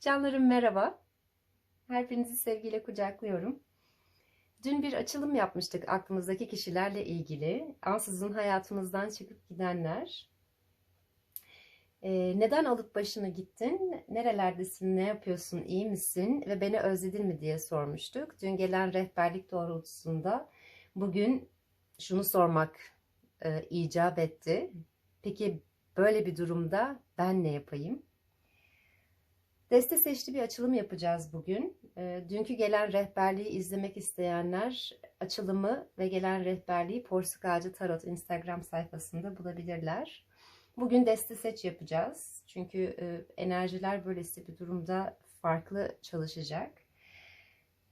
Canlarım merhaba. Her birinizi sevgiyle kucaklıyorum. Dün bir açılım yapmıştık aklımızdaki kişilerle ilgili. Ansızın hayatımızdan çıkıp gidenler. Ee, neden alıp başını gittin? Nerelerdesin? Ne yapıyorsun? İyi misin? Ve beni özledin mi diye sormuştuk. Dün gelen rehberlik doğrultusunda bugün şunu sormak e, icap etti. Peki böyle bir durumda ben ne yapayım? Deste seçti bir açılım yapacağız bugün. E, dünkü gelen rehberliği izlemek isteyenler açılımı ve gelen rehberliği Porsuk Ağacı Tarot Instagram sayfasında bulabilirler. Bugün deste seç yapacağız. Çünkü e, enerjiler böylesi bir durumda farklı çalışacak.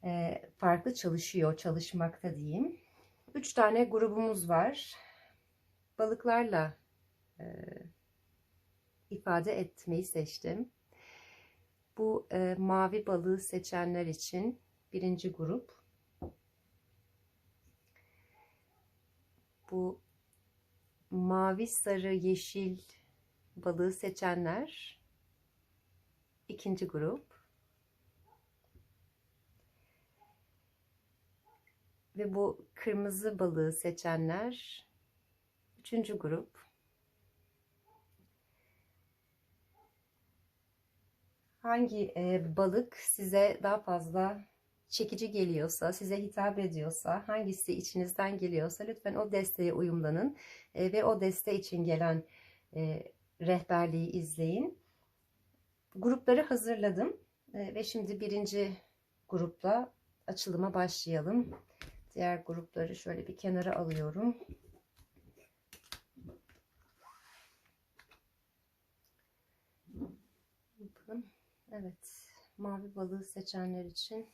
E, farklı çalışıyor, çalışmakta diyeyim. Üç tane grubumuz var. Balıklarla e, ifade etmeyi seçtim. Bu e, mavi balığı seçenler için birinci grup. Bu mavi, sarı, yeşil balığı seçenler ikinci grup. Ve bu kırmızı balığı seçenler üçüncü grup. Hangi e, balık size daha fazla çekici geliyorsa, size hitap ediyorsa, hangisi içinizden geliyorsa lütfen o desteğe uyumlanın e, ve o deste için gelen e, rehberliği izleyin. Grupları hazırladım e, ve şimdi birinci grupla açılıma başlayalım. Diğer grupları şöyle bir kenara alıyorum. Bakalım. Evet, mavi balığı seçenler için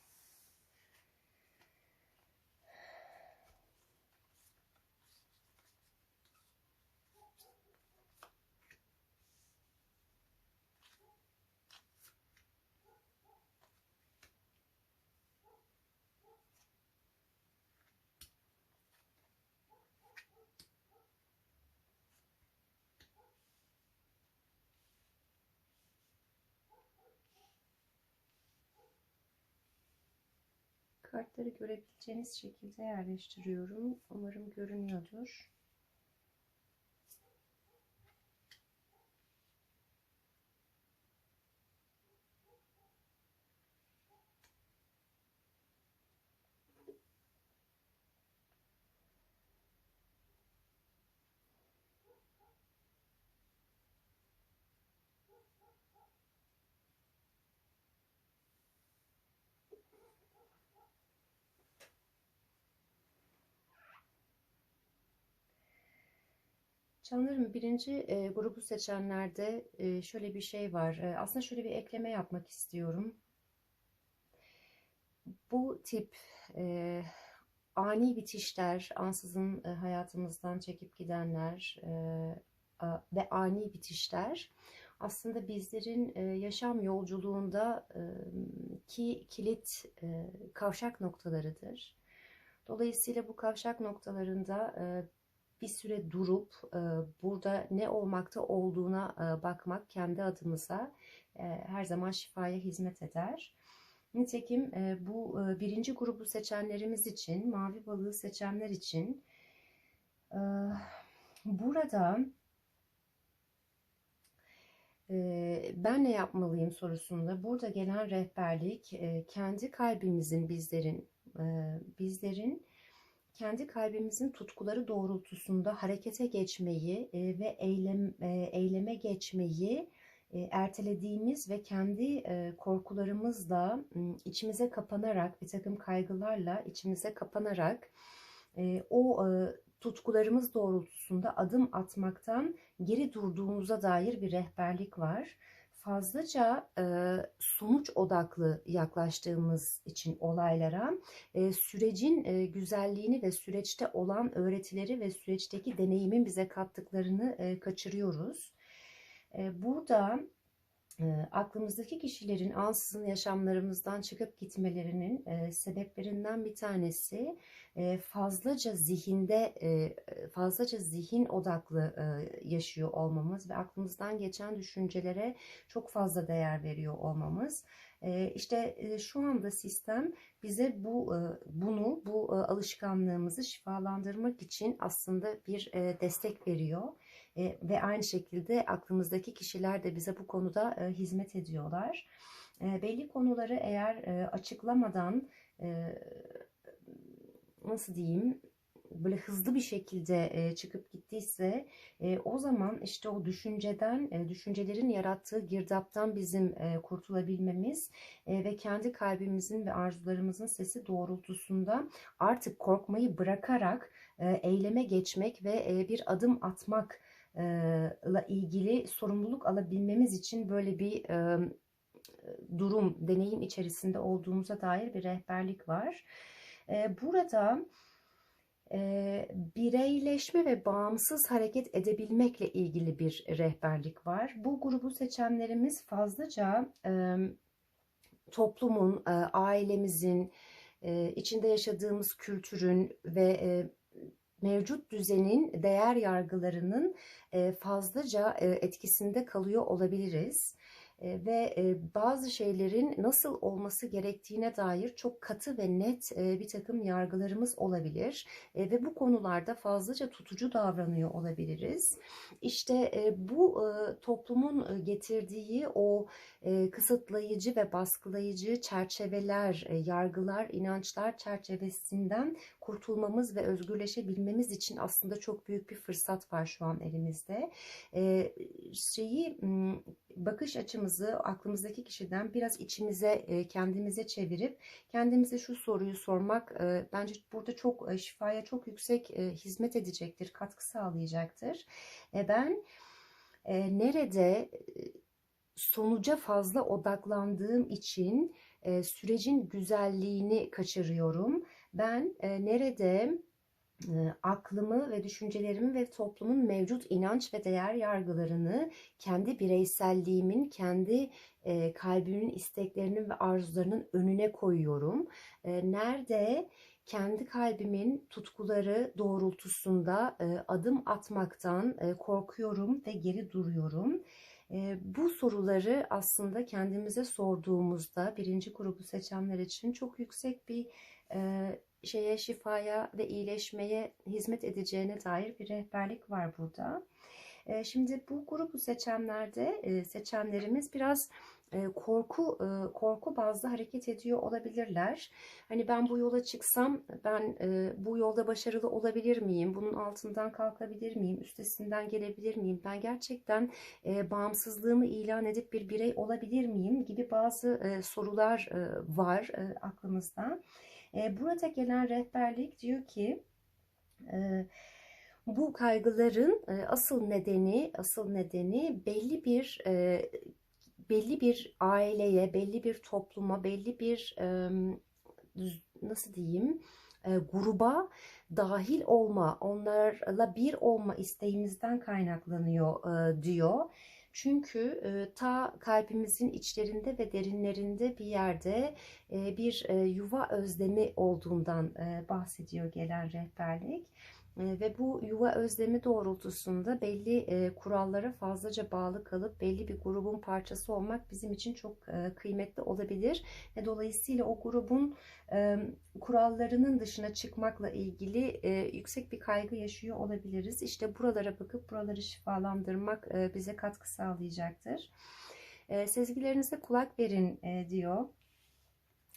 görebileceğiniz şekilde yerleştiriyorum. Umarım görünüyordur. Canlarım birinci e, grubu seçenlerde e, şöyle bir şey var. E, aslında şöyle bir ekleme yapmak istiyorum. Bu tip e, ani bitişler, ansızın e, hayatımızdan çekip gidenler e, a, ve ani bitişler aslında bizlerin e, yaşam yolculuğunda e, ki kilit e, kavşak noktalarıdır. Dolayısıyla bu kavşak noktalarında e, bir süre durup e, burada ne olmakta olduğuna e, bakmak kendi adımıza e, her zaman şifaya hizmet eder. Nitekim bu birinci grubu seçenlerimiz için, mavi balığı seçenler için burada ben ne yapmalıyım sorusunda burada gelen rehberlik kendi kalbimizin bizlerin bizlerin kendi kalbimizin tutkuları doğrultusunda harekete geçmeyi e, ve eylem e, eyleme geçmeyi e, ertelediğimiz ve kendi korkularımızla içimize kapanarak bir takım kaygılarla içimize kapanarak o tutkularımız doğrultusunda adım atmaktan geri durduğumuza dair bir rehberlik var fazlaca e, sonuç odaklı yaklaştığımız için olaylara e, sürecin e, güzelliğini ve süreçte olan öğretileri ve süreçteki deneyimin bize kattıklarını e, kaçırıyoruz. E, burada e, aklımızdaki kişilerin ansızın yaşamlarımızdan çıkıp gitmelerinin e, sebeplerinden bir tanesi e, fazlaca zihinde e, fazlaca zihin odaklı e, yaşıyor olmamız ve aklımızdan geçen düşüncelere çok fazla değer veriyor olmamız. E, işte e, şu anda sistem bize bu bunu bu alışkanlığımızı şifalandırmak için aslında bir destek veriyor. E, ve aynı şekilde aklımızdaki kişiler de bize bu konuda e, hizmet ediyorlar. E, belli konuları eğer e, açıklamadan e, nasıl diyeyim böyle hızlı bir şekilde e, çıkıp gittiyse e, o zaman işte o düşünceden, e, düşüncelerin yarattığı girdaptan bizim e, kurtulabilmemiz e, ve kendi kalbimizin ve arzularımızın sesi doğrultusunda artık korkmayı bırakarak e, eyleme geçmek ve e, bir adım atmak ile ilgili sorumluluk alabilmemiz için böyle bir durum, deneyim içerisinde olduğumuza dair bir rehberlik var. Burada bireyleşme ve bağımsız hareket edebilmekle ilgili bir rehberlik var. Bu grubu seçenlerimiz fazlaca toplumun, ailemizin, içinde yaşadığımız kültürün ve mevcut düzenin değer yargılarının fazlaca etkisinde kalıyor olabiliriz ve bazı şeylerin nasıl olması gerektiğine dair çok katı ve net bir takım yargılarımız olabilir ve bu konularda fazlaca tutucu davranıyor olabiliriz. İşte bu toplumun getirdiği o kısıtlayıcı ve baskılayıcı çerçeveler, yargılar, inançlar çerçevesinden kurtulmamız ve özgürleşebilmemiz için aslında çok büyük bir fırsat var şu an elimizde. Şeyi bakış açımızı aklımızdaki kişiden biraz içimize, kendimize çevirip kendimize şu soruyu sormak bence burada çok şifaya çok yüksek hizmet edecektir, katkı sağlayacaktır. Ben nerede sonuca fazla odaklandığım için sürecin güzelliğini kaçırıyorum. Ben nerede aklımı ve düşüncelerimi ve toplumun mevcut inanç ve değer yargılarını kendi bireyselliğimin, kendi kalbimin isteklerinin ve arzularının önüne koyuyorum. Nerede kendi kalbimin tutkuları doğrultusunda adım atmaktan korkuyorum ve geri duruyorum. Bu soruları aslında kendimize sorduğumuzda birinci grubu seçenler için çok yüksek bir şeye, şifaya ve iyileşmeye hizmet edeceğine dair bir rehberlik var burada. Şimdi bu grubu seçenlerde seçenlerimiz biraz korku korku bazlı hareket ediyor olabilirler. Hani ben bu yola çıksam ben bu yolda başarılı olabilir miyim? Bunun altından kalkabilir miyim? Üstesinden gelebilir miyim? Ben gerçekten bağımsızlığımı ilan edip bir birey olabilir miyim? gibi bazı sorular var aklımızda. Burada gelen rehberlik diyor ki bu kaygıların asıl nedeni asıl nedeni belli bir belli bir aileye, belli bir topluma, belli bir nasıl diyeyim gruba dahil olma, onlarla bir olma isteğimizden kaynaklanıyor diyor. Çünkü ta kalbimizin içlerinde ve derinlerinde bir yerde bir yuva özlemi olduğundan bahsediyor gelen rehberlik ve bu yuva özlemi doğrultusunda belli kurallara fazlaca bağlı kalıp belli bir grubun parçası olmak bizim için çok kıymetli olabilir. Ve dolayısıyla o grubun kurallarının dışına çıkmakla ilgili yüksek bir kaygı yaşıyor olabiliriz. İşte buralara bakıp buraları şifalandırmak bize katkı sağlayacaktır. Sezgilerinize kulak verin diyor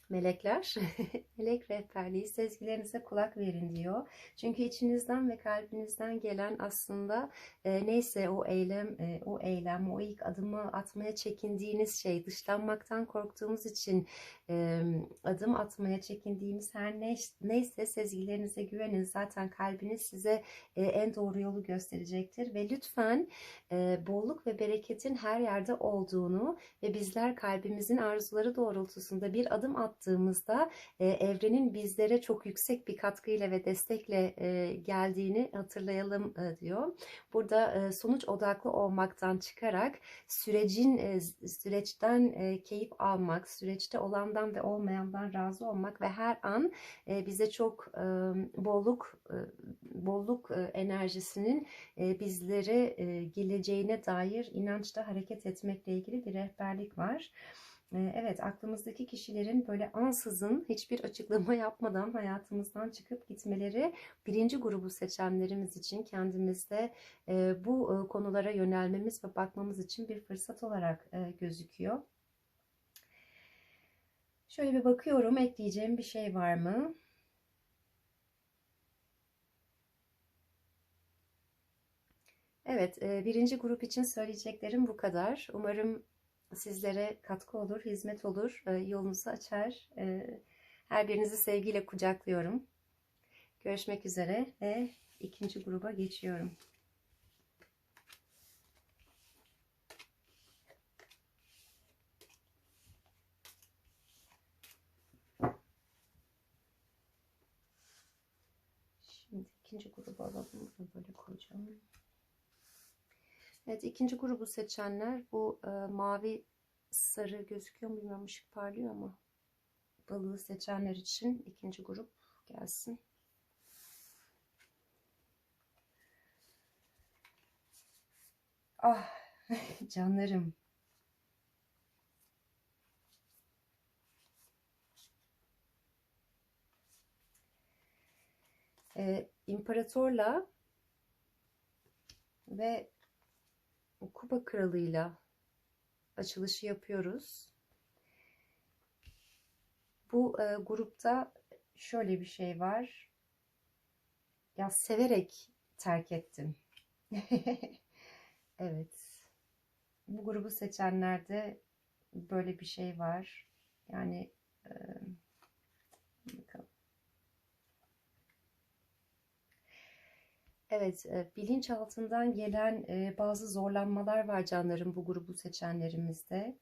melekler, melek rehberliği sezgilerinize kulak verin diyor. Çünkü içinizden ve kalbinizden gelen aslında e, neyse o eylem, e, o eylem, o ilk adımı atmaya çekindiğiniz şey, dışlanmaktan korktuğumuz için e, adım atmaya çekindiğimiz her ne, neyse sezgilerinize güvenin. Zaten kalbiniz size e, en doğru yolu gösterecektir ve lütfen e, bolluk ve bereketin her yerde olduğunu ve bizler kalbimizin arzuları doğrultusunda bir adım at yaptığımızda e, evrenin bizlere çok yüksek bir katkıyla ve destekle e, geldiğini hatırlayalım e, diyor. Burada e, sonuç odaklı olmaktan çıkarak sürecin e, süreçten e, keyif almak, süreçte olandan ve olmayandan razı olmak ve her an e, bize çok e, bolluk e, bolluk e, enerjisinin e, bizlere e, geleceğine dair inançta hareket etmekle ilgili bir rehberlik var. E, Evet, aklımızdaki kişilerin böyle ansızın hiçbir açıklama yapmadan hayatımızdan çıkıp gitmeleri birinci grubu seçenlerimiz için kendimizde e, bu e, konulara yönelmemiz ve bakmamız için bir fırsat olarak e, gözüküyor. Şöyle bir bakıyorum, ekleyeceğim bir şey var mı? Evet, birinci grup için söyleyeceklerim bu kadar. Umarım sizlere katkı olur, hizmet olur, e, yolunuzu açar. E, Her birinizi sevgiyle kucaklıyorum. Görüşmek üzere ve ikinci gruba geçiyorum. Şimdi ikinci grubu alalım. Böyle koyacağım. Evet, ikinci grubu seçenler bu e, mavi sarı gözüküyor mu bilmiyorum ışık parlıyor ama balığı seçenler için ikinci grup gelsin. Ah canlarım. Ee, imparatorla ve Kupa Kralı'yla açılışı yapıyoruz. Bu e, grupta şöyle bir şey var. Ya severek terk ettim. Evet. Bu grubu seçenlerde böyle bir şey var. Yani e, bakalım. Evet, e, bilinçaltından gelen e, bazı zorlanmalar var canlarım bu grubu seçenlerimizde.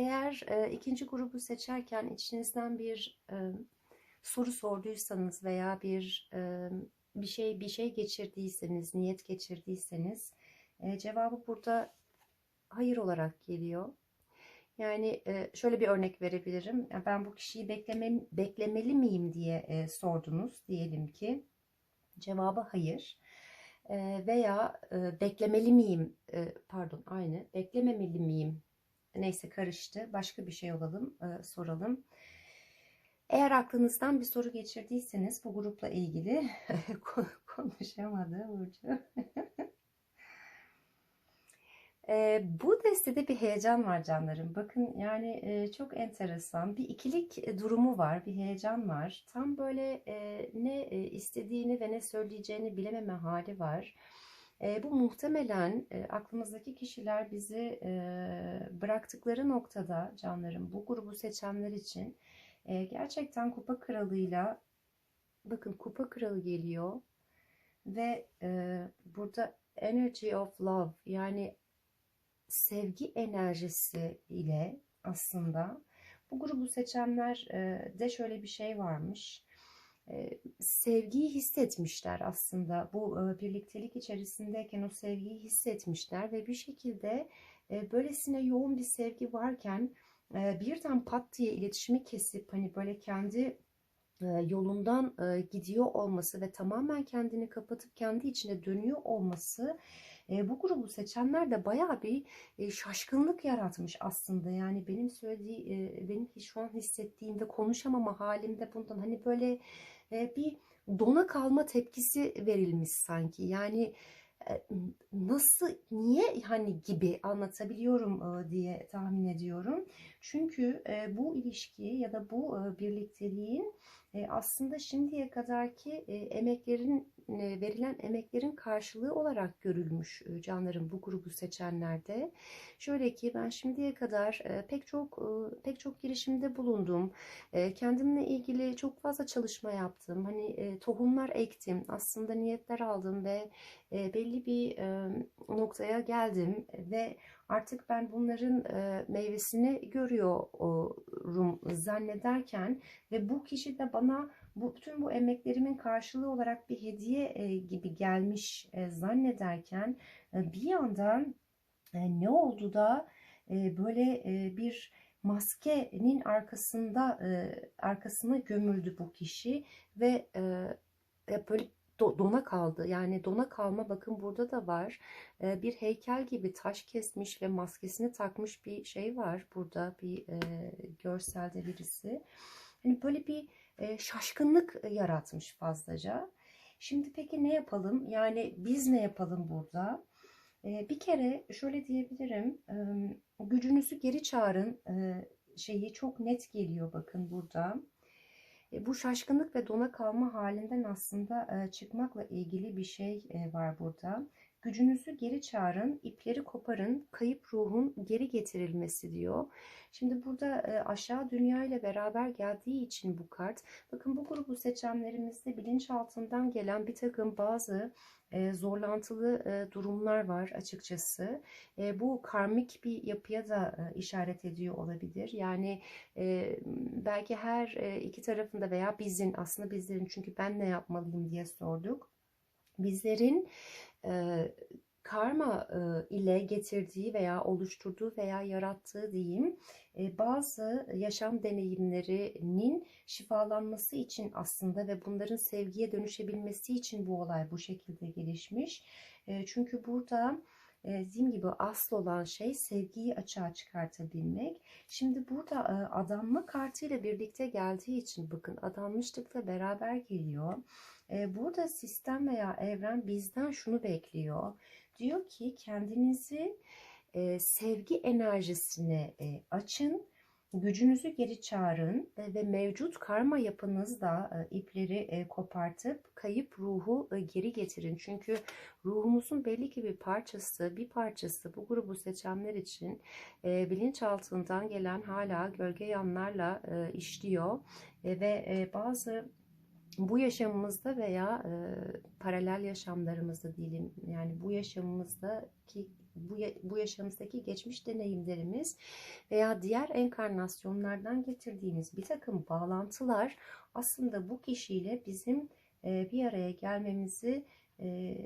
Eğer e, ikinci grubu seçerken içinizden bir e, soru sorduysanız veya bir e, bir şey bir şey geçirdiyseniz, niyet geçirdiyseniz e, cevabı burada hayır olarak geliyor. Yani e, şöyle bir örnek verebilirim. Ben bu kişiyi beklemem, beklemeli miyim diye e, sordunuz diyelim ki. Cevabı hayır. E, veya e, beklemeli miyim? E, pardon, aynı. Beklememeli miyim? Neyse karıştı. Başka bir şey olalım, e, soralım. Eğer aklınızdan bir soru geçirdiyseniz bu grupla ilgili konuşamadı Burcu. E, bu destede bir heyecan var canlarım. Bakın yani e, çok enteresan bir ikilik durumu var, bir heyecan var. Tam böyle e, ne e, istediğini ve ne söyleyeceğini bilememe hali var. E, bu muhtemelen e, aklımızdaki kişiler bizi e, bıraktıkları noktada canlarım bu grubu seçenler için e, gerçekten kupa kralıyla bakın kupa kralı geliyor ve e, burada energy of love yani sevgi enerjisi ile aslında bu grubu seçenler de şöyle bir şey varmış. Sevgiyi hissetmişler aslında. Bu birliktelik içerisindeyken o sevgiyi hissetmişler ve bir şekilde böylesine yoğun bir sevgi varken birden pat diye iletişimi kesip hani böyle kendi yolundan gidiyor olması ve tamamen kendini kapatıp kendi içine dönüyor olması bu grubu seçenler de bayağı bir şaşkınlık yaratmış aslında. Yani benim söylediği, benim şu an hissettiğimde konuşamama halimde bundan hani böyle e, bir dona kalma tepkisi verilmiş sanki. Yani e, nasıl, niye hani gibi anlatabiliyorum e, diye tahmin ediyorum. Çünkü e, bu ilişki ya da bu birlikteliğin aslında şimdiye kadarki emeklerin verilen emeklerin karşılığı olarak görülmüş e, canlarım bu grubu seçenlerde. Şöyle ki ben şimdiye kadar e, pek çok e, pek çok girişimde bulundum. E, kendimle ilgili çok fazla çalışma yaptım. Hani e, tohumlar ektim. Aslında niyetler aldım ve e, belli bir e, noktaya geldim ve artık ben bunların e, meyvesini görüyorum zannederken ve bu kişi de bana bu bütün bu emeklerimin karşılığı olarak bir hediye e, gibi gelmiş e, zannederken e, bir yandan e, ne oldu da e, böyle e, bir maskenin arkasında e, arkasına gömüldü bu kişi ve e, e, böyle do- dona kaldı. Yani dona kalma bakın burada da var. E, bir heykel gibi taş kesmiş ve maskesini takmış bir şey var burada bir e, görselde birisi. Hani böyle bir e, şaşkınlık yaratmış fazlaca. Şimdi peki ne yapalım? Yani biz ne yapalım burada? E, bir kere şöyle diyebilirim. E, gücünüzü geri çağırın. E, şeyi çok net geliyor bakın burada. E, bu şaşkınlık ve dona kalma halinden aslında e, çıkmakla ilgili bir şey e, var burada. Gücünüzü geri çağırın, ipleri koparın, kayıp ruhun geri getirilmesi diyor. Şimdi burada aşağı dünya ile beraber geldiği için bu kart, bakın bu grubu seçenlerimizde bilinçaltından gelen bir takım bazı zorlantılı durumlar var açıkçası. Bu karmik bir yapıya da işaret ediyor olabilir. Yani belki her iki tarafında veya bizin aslında bizlerin çünkü ben ne yapmalıyım diye sorduk. Bizlerin karma ile getirdiği veya oluşturduğu veya yarattığı diyeyim bazı yaşam deneyimlerinin şifalanması için aslında ve bunların sevgiye dönüşebilmesi için bu olay bu şekilde gelişmiş. Çünkü burada dediğim gibi asıl olan şey sevgiyi açığa çıkartabilmek. Şimdi burada adanma kartıyla birlikte geldiği için bakın adanmışlıkla beraber geliyor. Burada sistem veya evren bizden şunu bekliyor. Diyor ki kendinizi sevgi enerjisine açın gücünüzü geri çağırın ve mevcut karma yapınızda ipleri kopartıp kayıp ruhu geri getirin. Çünkü ruhumuzun belli ki bir parçası, bir parçası bu grubu seçenler için bilinçaltından gelen hala gölge yanlarla işliyor ve bazı bu yaşamımızda veya e, paralel yaşamlarımızda diyelim yani bu yaşamımızdaki bu, bu yaşamımızdaki geçmiş deneyimlerimiz veya diğer enkarnasyonlardan getirdiğimiz bir takım bağlantılar aslında bu kişiyle bizim e, bir araya gelmemizi e,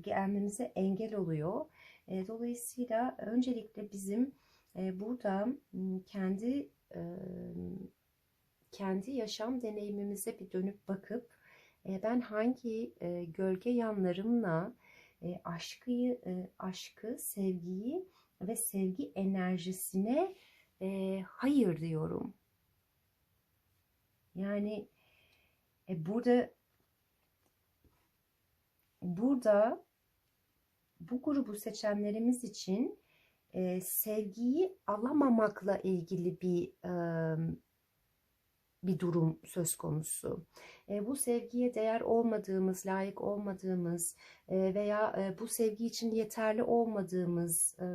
gelmemize engel oluyor. E, dolayısıyla öncelikle bizim e, burada kendi e, kendi yaşam deneyimimize bir dönüp bakıp e, ben hangi e, gölge yanlarımla e, aşkı, e, aşkı, sevgiyi ve sevgi enerjisine e, hayır diyorum. Yani e, burada burada bu grubu seçenlerimiz için e, sevgiyi alamamakla ilgili bir e, bir durum söz konusu. E, bu sevgiye değer olmadığımız, layık olmadığımız e, veya e, bu sevgi için yeterli olmadığımız e,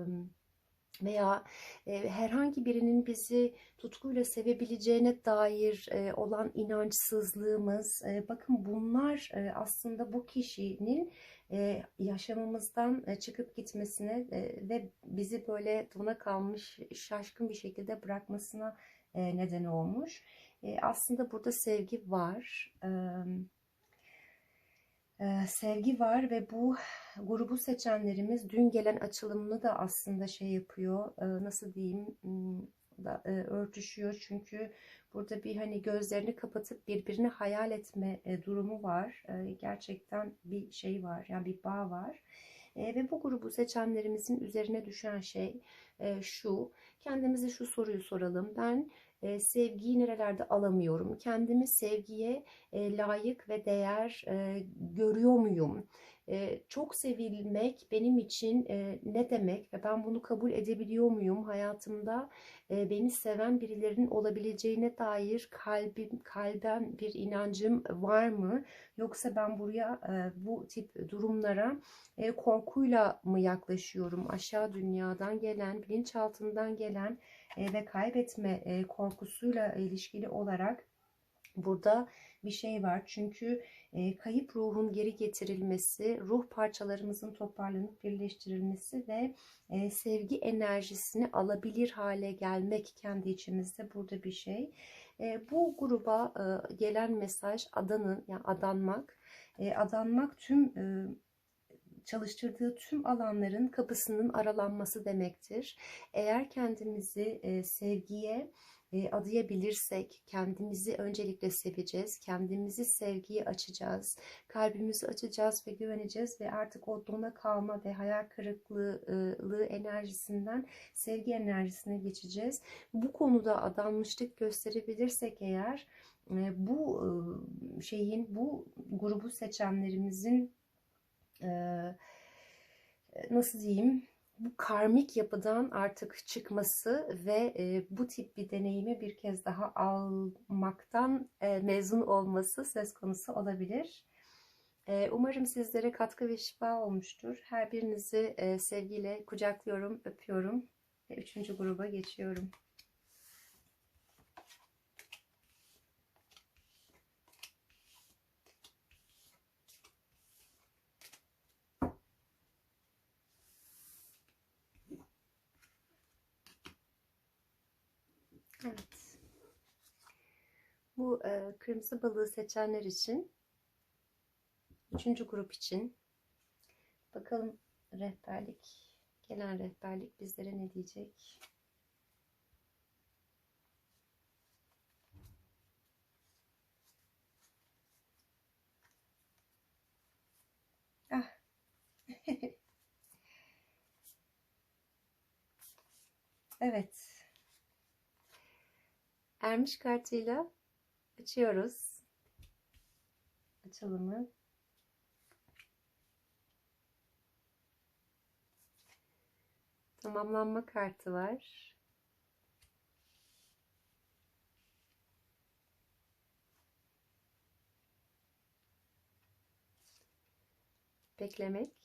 veya e, herhangi birinin bizi tutkuyla sevebileceğine dair e, olan inançsızlığımız, e, bakın bunlar e, aslında bu kişinin e, yaşamımızdan e, çıkıp gitmesine e, ve bizi böyle dona kalmış, şaşkın bir şekilde bırakmasına e, neden olmuş. E, aslında burada sevgi var. E, e, sevgi var ve bu grubu seçenlerimiz dün gelen açılımını da aslında şey yapıyor. E, nasıl diyeyim? Hmm, e, örtüşüyor çünkü burada bir hani gözlerini kapatıp birbirini hayal etme durumu var. Gerçekten bir şey var. Yani bir bağ var. Ve bu grubu seçenlerimizin üzerine düşen şey şu. Kendimize şu soruyu soralım. Ben e, sevgiyi nerelerde alamıyorum? Kendimi sevgiye e, layık ve değer e, görüyor muyum? Çok sevilmek benim için ne demek ve ben bunu kabul edebiliyor muyum? Hayatımda beni seven birilerinin olabileceğine dair kalbim kalben bir inancım var mı? Yoksa ben buraya bu tip durumlara korkuyla mı yaklaşıyorum? Aşağı dünyadan gelen bilinçaltından gelen ve kaybetme korkusuyla ilişkili olarak burada bir şey var. Çünkü e, kayıp ruhun geri getirilmesi, ruh parçalarımızın toparlanıp birleştirilmesi ve e, sevgi enerjisini alabilir hale gelmek kendi içimizde burada bir şey. E, bu gruba gelen mesaj adanın, yani adanmak, adanmak tüm çalıştırdığı tüm alanların kapısının aralanması demektir. Eğer kendimizi sevgiye e, adayabilirsek kendimizi öncelikle seveceğiz. Kendimizi sevgiye açacağız. Kalbimizi açacağız ve güveneceğiz ve artık o dona kalma ve hayal kırıklığı enerjisinden sevgi enerjisine geçeceğiz. Bu konuda adanmışlık gösterebilirsek eğer e, bu şeyin bu grubu seçenlerimizin nasıl diyeyim bu karmik yapıdan artık çıkması ve e, bu tip bir deneyimi bir kez daha almaktan e, mezun olması söz konusu olabilir. E, umarım sizlere katkı ve şifa olmuştur. Her birinizi e, sevgiyle kucaklıyorum, öpüyorum üçüncü gruba geçiyorum. Evet. Bu e, kırmızı balığı seçenler için üçüncü grup için bakalım rehberlik gelen rehberlik bizlere ne diyecek? Ah. evet. Ermiş kartıyla açıyoruz. Açalımı. Tamamlanma kartı var. Beklemek.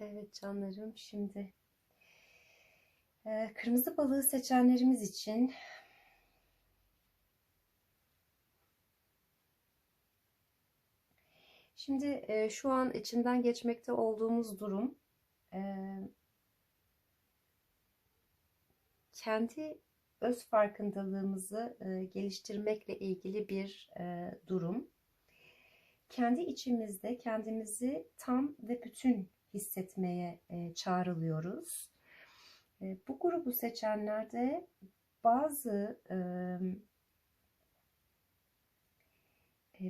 Evet canlarım şimdi e, kırmızı balığı seçenlerimiz için şimdi e, şu an içinden geçmekte olduğumuz durum e, kendi öz farkındalığımızı geliştirmekle ilgili bir durum. Kendi içimizde kendimizi tam ve bütün hissetmeye e, çağrılıyoruz. E, bu grubu seçenlerde bazı e,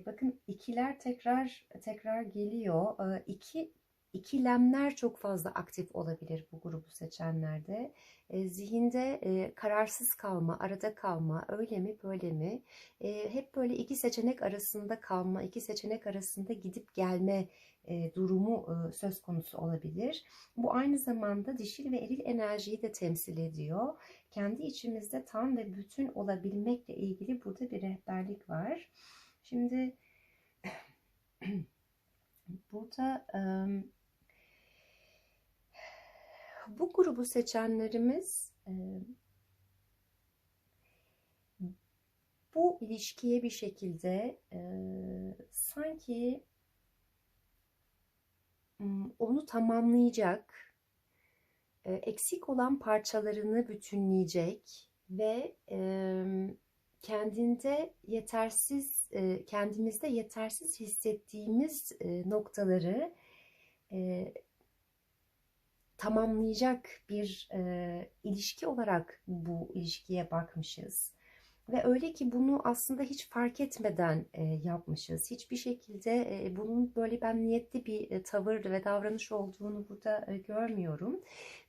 bakın ikiler tekrar tekrar geliyor. E, iki ikilemler çok fazla aktif olabilir bu grubu seçenlerde. E, zihinde e, kararsız kalma, arada kalma, öyle mi böyle mi? E, hep böyle iki seçenek arasında kalma, iki seçenek arasında gidip gelme e, durumu e, söz konusu olabilir. Bu aynı zamanda dişil ve eril enerjiyi de temsil ediyor. Kendi içimizde tam ve bütün olabilmekle ilgili burada bir rehberlik var. Şimdi burada bu grubu seçenlerimiz bu ilişkiye bir şekilde sanki onu tamamlayacak, eksik olan parçalarını bütünleyecek ve kendinde yetersiz, kendimizde yetersiz hissettiğimiz noktaları tamamlayacak bir ilişki olarak bu ilişkiye bakmışız. ve öyle ki bunu aslında hiç fark etmeden e, yapmışız. Hiçbir şekilde e, bunun böyle ben niyetli bir e, tavır ve davranış olduğunu burada e, görmüyorum.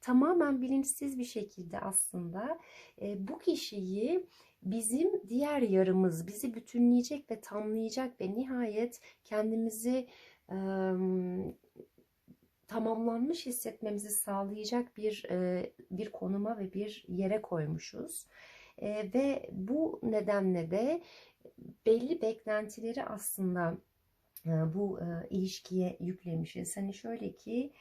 Tamamen bilinçsiz bir şekilde aslında e, bu kişiyi bizim diğer yarımız, bizi bütünleyecek ve tamlayacak ve nihayet kendimizi e, tamamlanmış hissetmemizi sağlayacak bir e, bir konuma ve bir yere koymuşuz. E, ve bu nedenle de belli beklentileri aslında e, bu ilişkiye yüklemişiz. Hani şöyle ki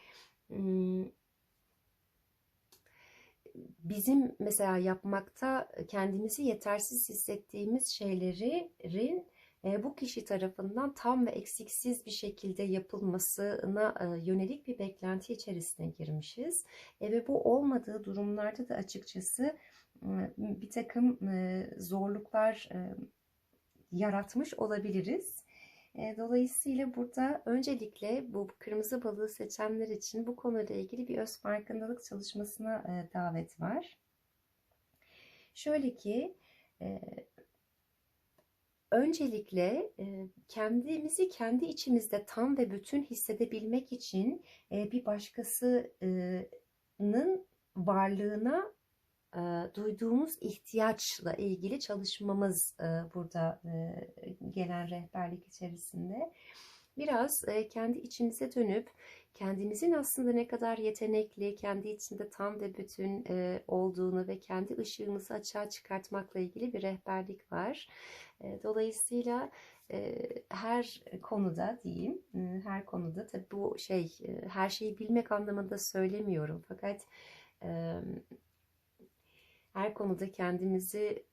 bizim mesela yapmakta kendimizi yetersiz hissettiğimiz şeylerin bu kişi tarafından tam ve eksiksiz bir şekilde yapılmasına yönelik bir beklenti içerisine girmişiz. Ve bu olmadığı durumlarda da açıkçası bir takım zorluklar yaratmış olabiliriz. Dolayısıyla burada öncelikle bu kırmızı balığı seçenler için bu konuyla ilgili bir öz farkındalık çalışmasına davet var. Şöyle ki öncelikle kendimizi kendi içimizde tam ve bütün hissedebilmek için bir başkasının varlığına duyduğumuz ihtiyaçla ilgili çalışmamız burada gelen rehberlik içerisinde. Biraz kendi içimize dönüp kendimizin aslında ne kadar yetenekli, kendi içinde tam ve bütün olduğunu ve kendi ışığımızı açığa çıkartmakla ilgili bir rehberlik var. Dolayısıyla her konuda diyeyim, her konuda tabi bu şey her şeyi bilmek anlamında söylemiyorum. Fakat her konuda kendimizi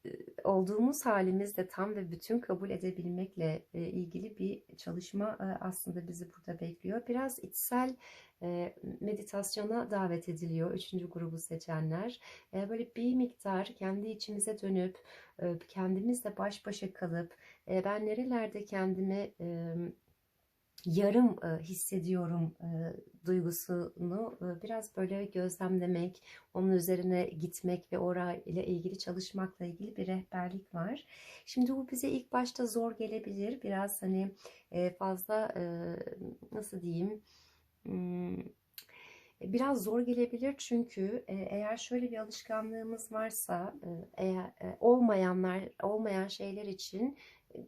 olduğumuz halimizde tam ve bütün kabul edebilmekle ilgili bir çalışma aslında bizi burada bekliyor. Biraz içsel meditasyona davet ediliyor üçüncü grubu seçenler. Böyle bir miktar kendi içimize dönüp kendimizle baş başa kalıp ben nerelerde kendimi yarım hissediyorum duygusunu biraz böyle gözlemlemek, onun üzerine gitmek ve orayla ilgili çalışmakla ilgili bir rehberlik var. Şimdi bu bize ilk başta zor gelebilir. Biraz hani fazla nasıl diyeyim biraz zor gelebilir çünkü eğer şöyle bir alışkanlığımız varsa eğer olmayanlar olmayan şeyler için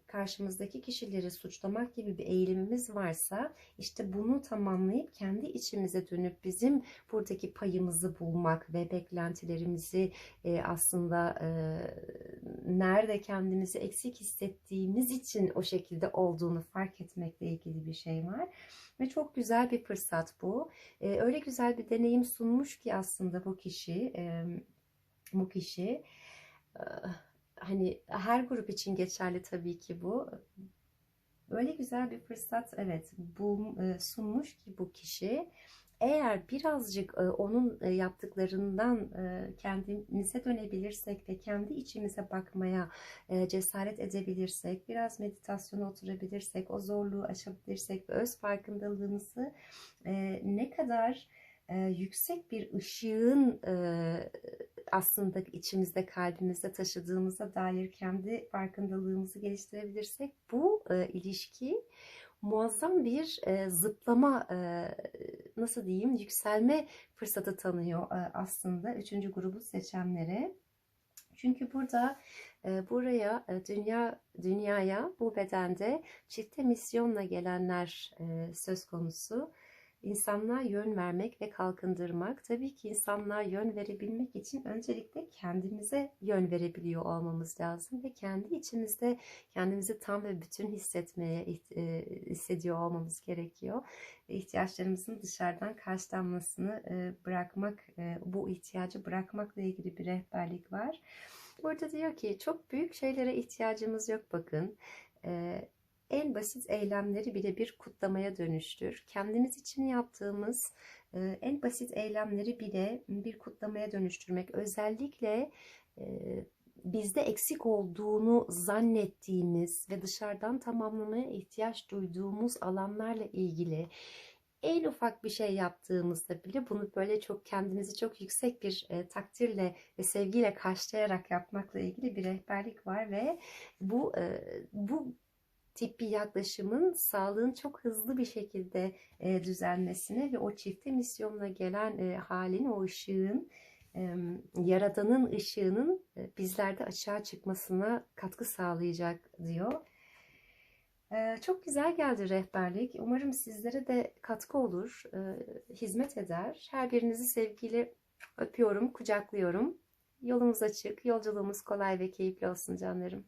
karşımızdaki kişileri suçlamak gibi bir eğilimimiz varsa işte bunu tamamlayıp kendi içimize dönüp bizim buradaki payımızı bulmak ve beklentilerimizi e, aslında e, nerede kendimizi eksik hissettiğimiz için o şekilde olduğunu fark etmekle ilgili bir şey var. Ve çok güzel bir fırsat bu. E, öyle güzel bir deneyim sunmuş ki aslında bu kişi, e, bu kişi hani her grup için geçerli tabii ki bu. Böyle güzel bir fırsat evet bu sunmuş ki bu kişi eğer birazcık onun yaptıklarından kendimize dönebilirsek ve kendi içimize bakmaya cesaret edebilirsek, biraz meditasyona oturabilirsek, o zorluğu aşabilirsek ve öz farkındalığımızı ne kadar yüksek bir ışığın aslında içimizde kalbimizde taşıdığımıza dair kendi farkındalığımızı geliştirebilirsek bu ilişki muazzam bir zıplama nasıl diyeyim yükselme fırsatı tanıyor aslında üçüncü grubu seçenlere. Çünkü burada buraya dünya dünyaya bu bedende çifte misyonla gelenler söz konusu insanlığa yön vermek ve kalkındırmak. Tabii ki insanlığa yön verebilmek için öncelikle kendimize yön verebiliyor olmamız lazım ve kendi içimizde kendimizi tam ve bütün hissetmeye e, hissediyor olmamız gerekiyor. İhtiyaçlarımızın dışarıdan karşılanmasını e, bırakmak, e, bu ihtiyacı bırakmakla ilgili bir rehberlik var. Burada diyor ki çok büyük şeylere ihtiyacımız yok bakın en basit eylemleri bile bir kutlamaya dönüştür. Kendimiz için yaptığımız e, en basit eylemleri bile bir kutlamaya dönüştürmek. Özellikle e, bizde eksik olduğunu zannettiğimiz ve dışarıdan tamamlamaya ihtiyaç duyduğumuz alanlarla ilgili en ufak bir şey yaptığımızda bile bunu böyle çok kendimizi çok yüksek bir e, takdirle ve sevgiyle karşılayarak yapmakla ilgili bir rehberlik var ve bu e, bu tip bir yaklaşımın sağlığın çok hızlı bir şekilde e, düzelmesine ve o çifte misyonla gelen e, halin, o ışığın, e, yaradanın ışığının e, bizlerde açığa çıkmasına katkı sağlayacak diyor. E, çok güzel geldi rehberlik. Umarım sizlere de katkı olur, e, hizmet eder. Her birinizi sevgiyle öpüyorum, kucaklıyorum. Yolumuz açık, yolculuğumuz kolay ve keyifli olsun canlarım.